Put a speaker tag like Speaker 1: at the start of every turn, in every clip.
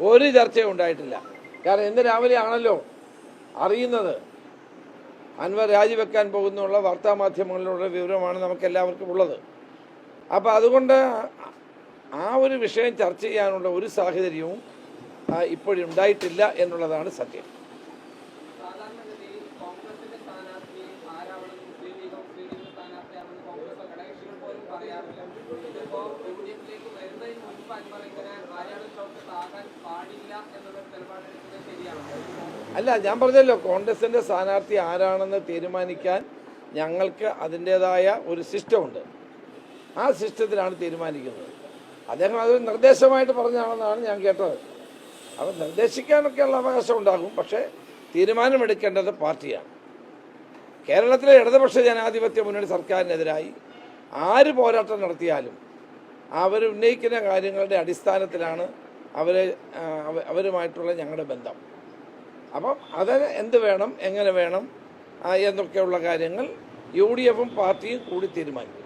Speaker 1: ഒരു ചർച്ചയും ഉണ്ടായിട്ടില്ല. കാരണം ഇന്ന് രാവിലെ ആണല്ലോ അറിയുന്നത്. അൻവർ രാജിവെക്കാൻ പോകുന്നുള്ള വാർത്താമാധ്യമങ്ങളിലുള്ള വിവരമാണ് നമുക്ക് എല്ലാവർക്കും ഉള്ളത്. അപ്പോൾ അതുകൊണ്ട് ആ ഒരു വിഷയം ചർച്ച ചെയ്യാനുള്ള ഒരു സാഹചര്യവും ഇപ്പോഴുണ്ടായിട്ടില്ല എന്നുള്ളതാണ് സത്യം.
Speaker 2: പറയാറില്ല. ഇതിപ്പോ യു ഡി എഫിലേക്ക് വരുന്നതിന് മുൻപ് അൻവർ ഇങ്ങനെ ആര്യാട്
Speaker 1: അല്ല ഞാൻ പറഞ്ഞല്ലോ കോൺഗ്രസിന്റെ സ്ഥാനാർത്ഥി ആരാണെന്ന് തീരുമാനിക്കാൻ ഞങ്ങൾക്ക് അതിന്റേതായ ഒരു സിസ്റ്റമുണ്ട് ആ സിസ്റ്റത്തിലാണ് തീരുമാനിക്കുന്നത്. അദ്ദേഹം അതൊരു നിർദ്ദേശമായിട്ട് പറഞ്ഞാണെന്നാണ് ഞാൻ കേട്ടത്. അപ്പം നിർദ്ദേശിക്കാനൊക്കെയുള്ള അവകാശം ഉണ്ടാകും പക്ഷേ തീരുമാനമെടുക്കേണ്ടത് പാർട്ടിയാണ്. കേരളത്തിലെ ഇടതുപക്ഷ ജനാധിപത്യ മുന്നണി സർക്കാരിനെതിരായി ആര് പോരാട്ടം നടത്തിയാലും അവർ ഉന്നയിക്കുന്ന കാര്യങ്ങളുടെ അടിസ്ഥാനത്തിലാണ് അവരെ അവരുമായിട്ടുള്ള ഞങ്ങളുടെ ബന്ധം. അപ്പം അത് എന്ത് വേണം എങ്ങനെ വേണം എന്നൊക്കെയുള്ള കാര്യങ്ങൾ യു ഡി എഫും പാർട്ടിയും കൂടി തീരുമാനിക്കും.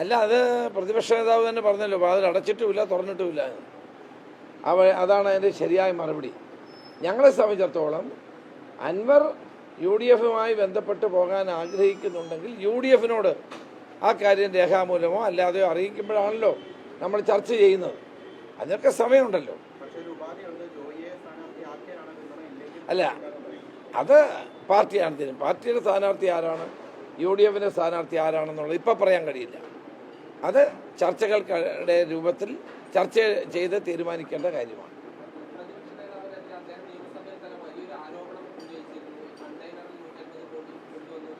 Speaker 1: അല്ല അത് പ്രതിപക്ഷ നേതാവ് തന്നെ പറഞ്ഞല്ലോ വാതിൽ അടച്ചിട്ടുമില്ല തുറന്നിട്ടുമില്ല അവ അതാണ് അതിന്റെ ശരിയായ മറുപടി. ഞങ്ങളെ സംബന്ധിച്ചിടത്തോളം അൻവർ യു ഡി എഫുമായി ബന്ധപ്പെട്ട് പോകാൻ ആഗ്രഹിക്കുന്നുണ്ടെങ്കിൽ യു ഡി എഫിനോട് ആ കാര്യം രേഖാമൂലമോ അല്ലാതെയോ അറിയിക്കുമ്പോഴാണല്ലോ നമ്മൾ ചർച്ച ചെയ്യുന്നത്. അതിനൊക്കെ സമയമുണ്ടല്ലോ. അല്ല അത് പാർട്ടിയാണ് തീരും. പാർട്ടിയുടെ സ്ഥാനാർത്ഥി ആരാണ്? യു ഡി എഫിന്റെ സ്ഥാനാർത്ഥി ആരാണെന്നുള്ളത് ഇപ്പം പറയാൻ കഴിയില്ല. അത് ചർച്ചകളുടെ രൂപത്തിൽ ചർച്ച ചെയ്ത് തീരുമാനിക്കേണ്ട കാര്യമാണ്
Speaker 2: പ്രതിപക്ഷ നേതാവിനെതിരെ അദ്ദേഹം നിയമസഭയിൽ തന്നെ വലിയൊരു ആരോപണം ഉന്നയിച്ചിരുന്നു കണ്ടെയ്നറിൽ നൂറ്റമ്പത് കോടി കൊണ്ടുവന്നു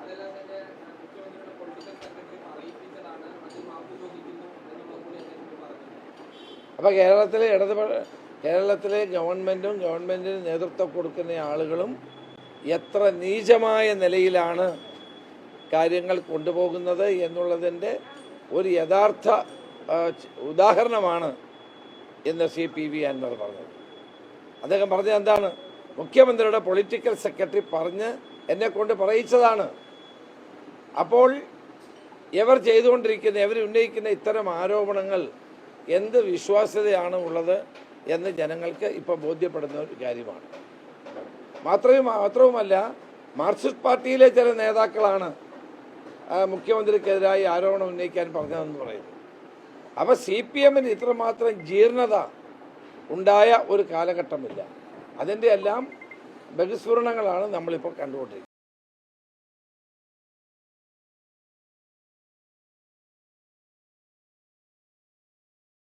Speaker 2: അതെല്ലാം തന്നെ ആ, മുഖ്യമന്ത്രിയുടെ പൊളിറ്റിക്കൽ സെക്രട്ടറി അറിയിപ്പിച്ചതാണ് അതിൽ മാപ്പ് ചോദിക്കുന്നു എന്നുള്ളത് കൂടി അദ്ദേഹം പറഞ്ഞു
Speaker 1: അപ്പോൾ കേരളത്തിലെ ഇടതുപക്ഷ കേരളത്തിലെ ഗവൺമെന്റും ഗവൺമെന്റിന് നേതൃത്വം കൊടുക്കുന്ന ആളുകളും എത്ര നീചമായ നിലയിലാണ് കാര്യങ്ങൾ കൊണ്ടുപോകുന്നത് എന്നുള്ളതിന്റെ ഒരു യഥാർത്ഥ ഉദാഹരണമാണ് എന്ന് സി പി വി അൻവർ പറഞ്ഞത്. അദ്ദേഹം പറഞ്ഞത് എന്താണ്? മുഖ്യമന്ത്രിയുടെ പൊളിറ്റിക്കൽ സെക്രട്ടറി പറഞ്ഞ് എന്നെ കൊണ്ട് പറയിച്ചതാണ്. അപ്പോൾ എവർ ചെയ്തുകൊണ്ടിരിക്കുന്ന എവർ ഉന്നയിക്കുന്ന ഇത്തരം ആരോപണങ്ങൾ എന്ത് വിശ്വാസ്യതയാണ് ഉള്ളത് എന്ന് ജനങ്ങൾക്ക് ഇപ്പോൾ ബോധ്യപ്പെടുന്ന ഒരു കാര്യമാണ്. മാത്രമേ മാത്രവുമല്ല മാർക്സിസ്റ്റ് പാർട്ടിയിലെ ചില നേതാക്കളാണ് മുഖ്യമന്ത്രിക്കെതിരായി ആരോപണം ഉന്നയിക്കാൻ പറഞ്ഞതെന്ന് പറയുന്നു. അപ്പോൾ സി പി എമ്മിന് ഇത്രമാത്രം ജീർണത ഉണ്ടായ ഒരു കാലഘട്ടമില്ല. അതിന്റെ എല്ലാം ബഹിസ്ഫുരണങ്ങളാണ് നമ്മളിപ്പോൾ കണ്ടുകൊണ്ടിരിക്കുന്നത്.